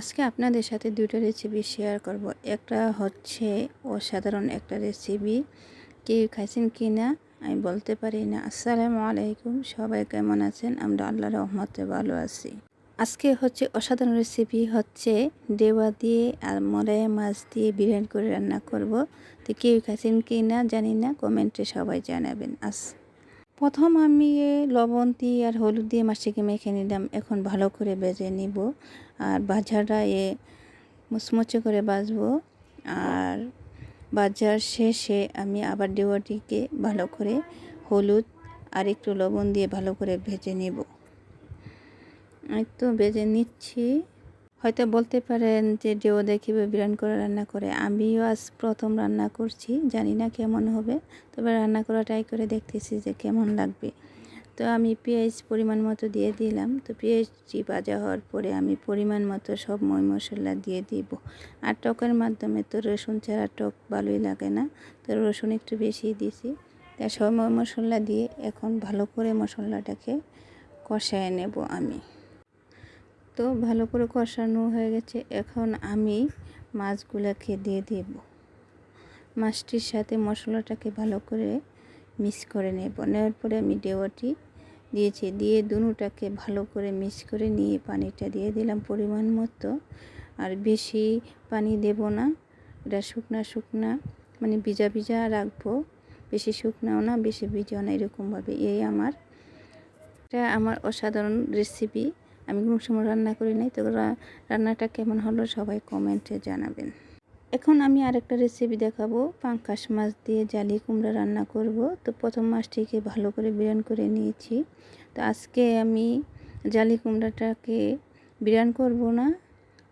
আজকে আপনাদের সাথে দুটো রেসিপি শেয়ার করব। একটা হচ্ছে অসাধারণ একটা রেসিপি কেউ খাইছেন কি না? আমি বলতে পারি না। আসসালামু আলাইকুম। সবাই কেমন আছেন? আমরা আল্লাহ রহমতে ভালো আছি। আজকে হচ্ছে অসাধারণ রেসিপি হচ্ছে দেওয়া দিয়ে আর মলাই মাছ দিয়ে বিরিয়ানি করে রান্না করব। তো কেউ খাইছেন কি না? জানি না। কমেন্টে সবাই জানাবেন। আস প্রথম আমি এ লবণ দিয়ে আর হলুদ দিয়ে মাছটিকে মেখে নিলাম। এখন ভালো করে বেজে নিব। আর বাজারটা এ মুচমুচে করে বাজবো। আর বাজার শেষে আমি আবার ডেওয়াটিকে ভালো করে হলুদ আর একটু লবণ দিয়ে ভালো করে ভেজে নেব। তো ভেজে নিচ্ছি। হয়তো বলতে পারেন যে ডেওদা কীভাবে বিরান করে রান্না করে। আমিও আজ প্রথম রান্না করছি, জানি না কেমন হবে। তবে রান্না করা ট্রাই করে দেখতেছি যে কেমন লাগবে। তো আমি পেঁয়াজ পরিমাণ মতো দিয়ে দিলাম। তো পেঁয়াজটি ভাজা হওয়ার পরে আমি পরিমাণ মতো সব ময় মশলা দিয়ে দিব। আর টকের মাধ্যমে তো রসুন ছাড়া টক ভালোই লাগে না। তো রসুন একটু বেশি দিছি। তা সব ময় মশলা দিয়ে এখন ভালো করে মশলাটাকে কষায় নেব আমি। তো ভালো করে কষানো হয়ে গেছে। এখন আমি মাছগুলোকে দিয়ে দেব। মাছটির সাথে মশলাটাকে ভালো করে মিক্স করে নেব। নেওয়ার পরে আমি ডেওয়াটি দিয়েছি। দিয়ে দুটাকে ভালো করে মিক্স করে নিয়ে পানিটা দিয়ে দিলাম পরিমাণ মতো। আর বেশি পানি দেব না। এটা শুকনা শুকনা মানে ভিজা ভিজা রাখব। বেশি শুকনাও না, বেশি ভিজাও না, এরকমভাবে। এই আমার, এটা আমার অসাধারণ রেসিপি আমি কোনো সময় রান্না করি নাই, তো রান্নাটা কেমন হলো সবাই কমেন্টে জানাবেন। এখন আমি আরেকটা রেসিপি দেখাবো। পাঙ্কাশ মাছ দিয়ে জালি কুমড়া রান্না করব। তো প্রথম মাছটিকে ভালো করে বিরিয়ানি করে নিয়েছি। তো আজকে আমি জালি কুমড়াটাকে বিরিয়ানি করব না,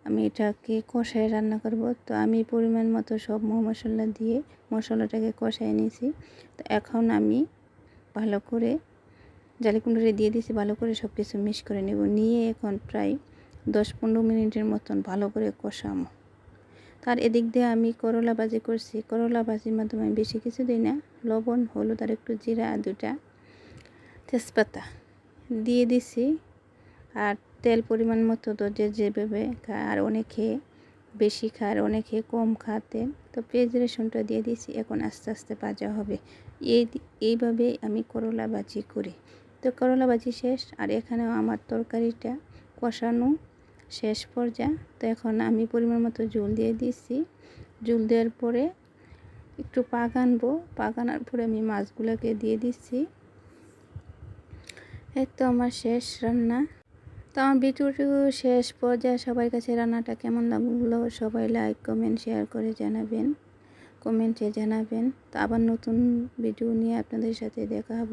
আমি এটাকে কষায় রান্না করব। তো আমি পরিমাণ মতো সব মশলা দিয়ে মশলাটাকে কষায় নিয়েছি। তো এখন আমি ভালো করে জালি কুমড়োটা দিয়ে দিয়েছি, ভালো করে সব কিছু মিক্স করে নেব। নিয়ে এখন প্রায় দশ পনেরো মিনিটের মতন ভালো করে কষামো তার এদিক দিয়ে আমি করলা ভাজি করছি। করলা ভাজির মাধ্যমে আমি বেশি কিছু দিই না, লবণ, হলুদ আর একটু জিরা দুটা তেজপাতা দিয়ে দিছি। আর তেল পরিমাণ মতো তো যে যেভাবে খায়, আর অনেকে বেশি খায় আর অনেকে কম খাতে। তো পেঁয়াজ রসুনটা দিয়ে দিছি এখন আস্তে আস্তে ভাজা হবে। এই এইভাবে আমি করলা ভাজি করি। তো করলা ভাজি শেষ, আর এখানেও আমার তরকারিটা কষানো শেষ পর্যায়ে। তো এখন আমি পরিমাণ মতো জল দিয়ে দিচ্ছি জল দেওয়ার পরে একটু পাক আনব। পাক আনার পরে আমি মাছগুলোকে দিয়ে দিচ্ছি। এই তো আমার শেষ রান্না। তো আমার ভিডিওটি শেষ পর্যায়ে সবার কাছে রান্নাটা কেমন লাগল সবাই লাইক কমেন্ট শেয়ার করে জানাবেন। কমেন্টে জানাবেন। তো আবার নতুন ভিডিও নিয়ে আপনাদের সাথে দেখা হব।